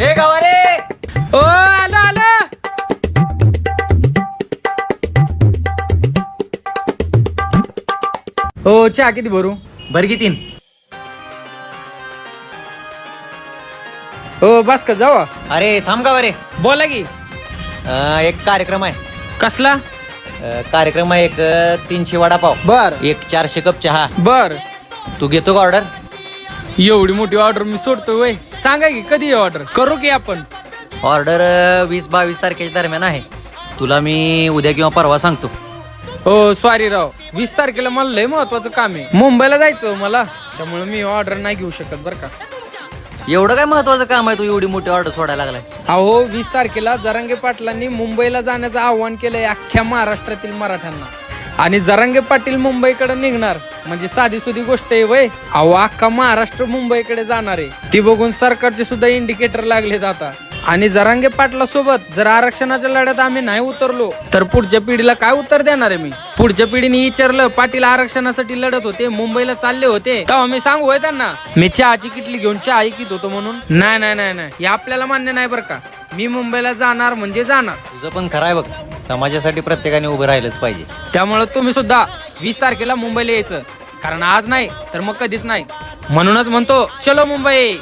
हे गावारे! ओ आलो आलो! हो चहा किती भरू? की तीन. हो बस का जावा. अरे थांब गावारे. बोला की. अं, एक कार्यक्रम आहे. कसला? अं, कार्यक्रम आहे एक अं, तीनशे वडापाव. बर. एक चारशे कप चहा. बर. तू घेतो का ऑर्डर एवढी मोठी ऑर्डर मी सोडतो वय. सांगा की कधी ऑर्डर करू की आपण? ऑर्डर वीस बावीस तारखेच्या दरम्यान आहे. तुला मी उद्या किंवा परवा सांगतो. हो सॉरी राव वीस तारखेला मला लय महत्वाचं काम आहे. मुंबईला जायचं मला. त्यामुळे मी ऑर्डर नाही घेऊ शकत बरं का. एवढं काय महत्वाचं काम आहे तू एवढी मोठी ऑर्डर सोडायला लागलाय? अहो वीस तारखेला जरांगे पाटलांनी मुंबईला जाण्याचं आव्हान केलंय अख्ख्या महाराष्ट्रातील मराठ्यांना. आणि जरांगे पाटील मुंबईकडे निघणार. म्हणजे साधी सुधी गोष्ट आहे वय. अहो अख्खा महाराष्ट्र मुंबईकडे जाणार आहे. ती बघून सरकारचे सुद्धा इंडिकेटर लागले आता. आणि जरांगे पाटला सोबत जर आरक्षणाच्या लढ्यात आम्ही नाही उतरलो तर पुढच्या पिढीला काय उत्तर देणार आहे मी? पुढच्या पिढीने विचारलं पाटील आरक्षणासाठी लढत होते मुंबईला चालले होते. तेव्हा मी सांगू होय त्यांना मी चहाची किटली घेऊन चहा ऐकित होतो म्हणून. नाही नाही नाही नाही. हे आपल्याला मान्य नाही बरं का. मी मुंबईला जाणार म्हणजे जाणार. तुझं पण खरं आहे बघ. समाजासाठी प्रत्येकाने उभं राहिलंच पाहिजे. त्यामुळे तुम्ही सुद्धा वीस तारखेला मुंबईला यायचं. कारण आज नाही तर मग कधीच नाही. म्हणूनच म्हणतो चलो मुंबई!